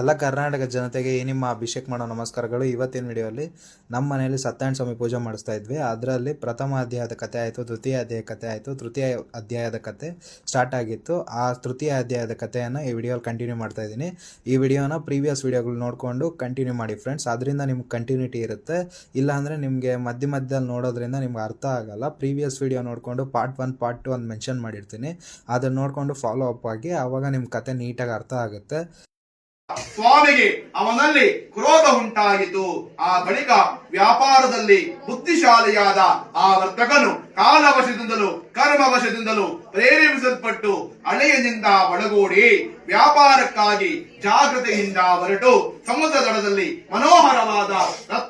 ಎಲ್ಲ ಕರ್ನಾಟಕ ಜನತೆಗೆ ನಿಮ್ಮ ಅಭಿಷೇಕ್ ಮಾಡೋ ನಮಸ್ಕಾರಗಳು. ಇವತ್ತಿನ ವಿಡಿಯೋಲಿ ನಮ್ಮ ಮನೆಯಲ್ಲಿ ಸತ್ಯನಾರಾಯಣ ಸ್ವಾಮಿ ಪೂಜೆ ಮಾಡಿಸ್ತಾ ಇದ್ವಿ. ಅದರಲ್ಲಿ ಪ್ರಥಮ ಅಧ್ಯಾಯದ ಕಥೆ ಆಯಿತು, ದ್ವಿತೀಯ ಅಧ್ಯಾಯ ಕತೆ ಆಯಿತು, ತೃತೀಯ ಅಧ್ಯಾಯದ ಕತೆ ಸ್ಟಾರ್ಟ್ ಆಗಿತ್ತು. ಆ ತೃತೀಯ ಅಧ್ಯಾಯದ ಕಥೆಯನ್ನು ಈ ವಿಡಿಯೋಲಿ ಕಂಟಿನ್ಯೂ ಮಾಡ್ತಾ ಇದ್ದೀನಿ. ಈ ವಿಡಿಯೋನ ಪ್ರೀವಿಯಸ್ ವಿಡಿಯೋಗಳು ನೋಡಿಕೊಂಡು ಕಂಟಿನ್ಯೂ ಮಾಡಿ ಫ್ರೆಂಡ್ಸ್ ಅದರಿಂದ ನಿಮ್ಗೆ ಕಂಟಿನ್ಯೂಟಿ ಇರುತ್ತೆ. ಇಲ್ಲಾಂದರೆ ನಿಮಗೆ ಮಧ್ಯ ಮಧ್ಯದಲ್ಲಿ ನೋಡೋದ್ರಿಂದ ನಿಮ್ಗೆ ಅರ್ಥ ಆಗಲ್ಲ. ಪ್ರೀವಿಯಸ್ ವಿಡಿಯೋ ನೋಡಿಕೊಂಡು ಪಾರ್ಟ್ ಒನ್ ಪಾರ್ಟ್ ಟು ಅಂತ ಮೆನ್ಷನ್ ಮಾಡಿರ್ತೀನಿ. ಅದನ್ನು ನೋಡಿಕೊಂಡು ಫಾಲೋ ಅಪ್ ಆಗಿ ಆವಾಗ ನಿಮ್ಮ ಕತೆ ನೀಟಾಗಿ ಅರ್ಥ ಆಗುತ್ತೆ. ಸ್ವಾಮಿಗೆ ಅವನಲ್ಲಿ ಕ್ರೋಧ ಉಂಟಾಯಿತು ಆ ಬಳಿಕ ವ್ಯಾಪಾರದಲ್ಲಿ ಬುದ್ಧಿಶಾಲಿಯಾದ ಆ ವರ್ತಕನು ಕಾಲವಶದಿಂದಲೂ ಕರ್ಮವಶದಿಂದಲೂ ಪ್ರೇರೇಪಿಸಲ್ಪಟ್ಟು ಹಳೆಯನಿಂದ ಒಳಗೂಡಿ ವ್ಯಾಪಾರಕ್ಕಾಗಿ ಜಾಗೃತೆಯಿಂದ ಹೊರಟು ಸಮುದ್ರ ದಡದಲ್ಲಿ ಮನೋಹರವಾದ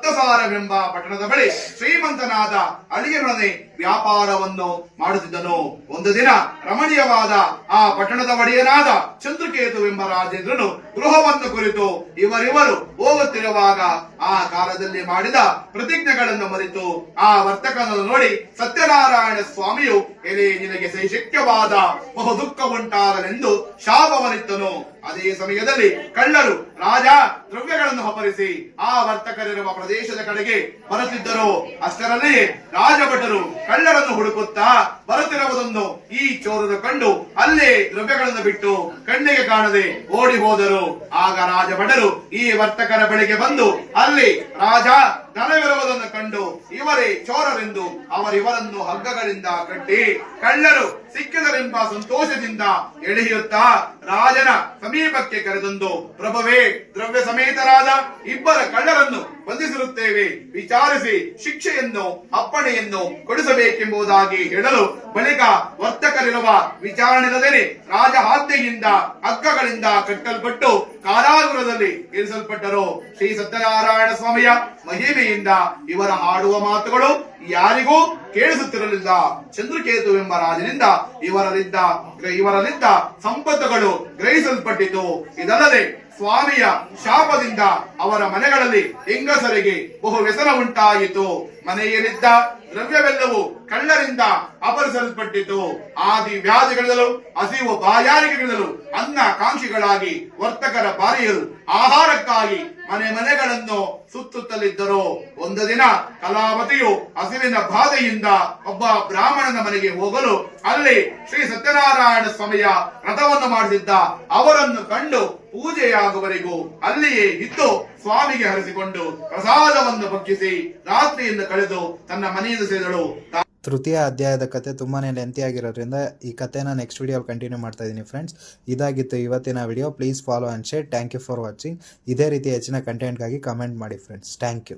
ರಕ್ತಸಾರವೆಂಬ ಪಟ್ಟಣದ ಬಳಿ ಶ್ರೀಮಂತನಾದ ಅಳಿಯನೊಡನೆ ವ್ಯಾಪಾರವನ್ನು ಮಾಡುತ್ತಿದ್ದನು. ಒಂದು ದಿನ ರಮಣೀಯವಾದ ಆ ಪಟ್ಟಣದ ಒಡೆಯನಾದ ಚಂದ್ರಕೇತುವೆಂಬ ರಾಜೇಂದ್ರನು ಗೃಹವನ್ನು ಕುರಿತು ಇವರಿವರು ಹೋಗುತ್ತಿರುವಾಗ ಆ ಕಾಲದಲ್ಲಿ ಮಾಡಿದ ಪ್ರತಿಜ್ಞೆಗಳನ್ನು ಮರೆತು ಆ ವರ್ತಕನನ್ನು ನೋಡಿ ಸತ್ಯನಾರಾಯಣ ಸ್ವಾಮಿಯು ಎಲೆ ನಿನಗೆ ಶಕ್ಯವಾದ ಬಹು ದುಃಖ ಉಂಟಾದನೆಂದು ಶಾಪವನಿತ್ತನು. ಅದೇ ಸಮಯದಲ್ಲಿ ಕಳ್ಳರು ರಾಜ ದ್ರವ್ಯಗಳನ್ನು ಹೊಪರಿಸಿ ಆ ವರ್ತಕರಿರುವ ಪ್ರದೇಶದ ಕಡೆಗೆ ಬರುತ್ತಿದ್ದರು. ಅಷ್ಟರಲ್ಲೇ ರಾಜಭಟರು ಕಳ್ಳರನ್ನು ಹುಡುಕುತ್ತಾ ಬರುತ್ತಿರುವುದನ್ನು ಈ ಚೋರರು ಕಂಡು ಅಲ್ಲೇ ದ್ರವ್ಯಗಳನ್ನು ಬಿಟ್ಟು ಕಣ್ಣಿಗೆ ಕಾಣದೆ ಓಡಿ ಹೋದರು. ಆಗ ರಾಜಭಟರು ಈ ವರ್ತಕರ ಬಳಿಗೆ ಬಂದು ಅಲ್ಲಿ ರಾಜ ಧನವಿರುವುದನ್ನು ಕಂಡು ಇವರೇ ಚೋರರೆಂದು ಅವರಿವರನ್ನು ಹಗ್ಗಗಳಿಂದ ಕಟ್ಟಿ ಕಳ್ಳರು ಸಿಕ್ಕಿದರೆಂಬ ಸಂತೋಷದಿಂದ ಎಳೆಯುತ್ತಾ ರಾಜನ ಸಮೀಪಕ್ಕೆ ಕರೆದೊಂದು, ಪ್ರಭುವೇ ದ್ರವ್ಯ ಸಮೇತರಾದ ಇಬ್ಬರ ಕಳ್ಳರನ್ನು ಬಂಧಿಸಿರುತ್ತೇವೆ. ವಿಚಾರಿಸಿ ಶಿಕ್ಷೆಯನ್ನು, ಅಪ್ಪಣೆಯನ್ನು ಕೊಡಿಸಬೇಕೆಂಬುದಾಗಿ ಹೇಳಲು ಬಳಿಕ ವರ್ತಕರಿರುವ ವಿಚಾರಣೆ ರಾಜ ಹಾದ್ಯೆಯಿಂದ ಹಗ್ಗಗಳಿಂದ ಕಟ್ಟಲ್ಪಟ್ಟು ಕಾರಾಗೃಹದಲ್ಲಿ ಇರಿಸಲ್ಪಟ್ಟರು ಶ್ರೀ ಸತ್ಯನಾರಾಯಣ ಸ್ವಾಮಿಯ ಮಹಿಮೆಯಿಂದ ಇವರ ಹಾಡುವ ಮಾತುಗಳು ಯಾರಿಗೂ ಕೇಳಿಸುತ್ತಿರಲಿಲ್ಲ. ಚಂದ್ರಕೇತು ಎಂಬ ರಾಜನಿಂದ ಇವರಲ್ಲಿದ್ದ ಇವರಲ್ಲಿದ್ದ ಸಂಪತ್ತುಗಳು ಗ್ರಹಿಸಲ್ಪಟ್ಟಿತು. ಇದಲ್ಲದೆ ಸ್ವಾಮಿಯ ಶಾಪದಿಂದ ಅವರ ಮನೆಗಳಲ್ಲಿ ಹೆಂಗಸರಿಗೆ ಬಹು ವ್ಯಸನ ಉಂಟಾಯಿತು. ಮನೆಯಲ್ಲಿದ್ದ ದ್ರವ್ಯವೆಲ್ಲವೂ ಕಳ್ಳರಿಂದ ಅಪಹರಿಸಲ್ಪಟ್ಟಿತು. ಆದಿ ವ್ಯಾಧಿಗಳಿಂದಲೂ, ಹಸಿವು ಬಾಯಾರಿಕೆಗಳಿಂದಲೂ, ಅನ್ನ ಕಾಂಕ್ಷಿಗಳಾಗಿ ವರ್ತಕರ ಬಾರಿಯರು ಆಹಾರಕ್ಕಾಗಿ ಮನೆ ಮನೆಗಳನ್ನು ಸುತ್ತುತ್ತಲಿದ್ದರು. ಒಂದು ದಿನ ಕಲಾವತಿಯು ಹಸಿವಿನ ಬಾಧೆಯಿಂದ ಒಬ್ಬ ಬ್ರಾಹ್ಮಣನ ಮನೆಗೆ ಹೋಗಲು ಅಲ್ಲಿ ಶ್ರೀ ಸತ್ಯನಾರಾಯಣ ಸ್ವಾಮಿಯ ರಥವನ್ನು ಮಾಡಿಸಿದ್ದ ಅವರನ್ನು ಕಂಡು ಪೂಜೆಯಾಗುವವರೆಗೂ ಅಲ್ಲಿಯೇ ಇದ್ದು ಸ್ವಾಮಿಗೆ ಹರಿಸಿಕೊಂಡು ಪ್ರಸಾದವನ್ನು ಭಕ್ಷಿಸಿ ರಾತ್ರಿಯಿಂದ ಕಳೆದು ತನ್ನ ಮನೆಯಿಂದ ಸೇರಿದಳು ತೃತೀಯ ಅಧ್ಯಾಯದ ಕತೆ ತುಂಬಾ ಲೆಂತಿ ಆಗಿರೋದ್ರಿಂದ ಈ ಕಥೆನ ನೆಕ್ಸ್ಟ್ ವಿಡಿಯೋಲ್ಲಿ ಕಂಟಿನ್ಯೂ ಮಾಡ್ತಾ ಇದ್ದೀನಿ ಫ್ರೆಂಡ್ಸ್ ಇದಾಗಿತ್ತು ಇವತ್ತಿನ video please follow and share thank you for watching ಇದೇ ರೀತಿ ಹೆಚ್ಚಿನ ಕಂಟೆಂಟ್ಗಾಗಿ ಕಮೆಂಟ್ ಮಾಡಿ ಫ್ರೆಂಡ್ಸ್ ಥ್ಯಾಂಕ್ ಯು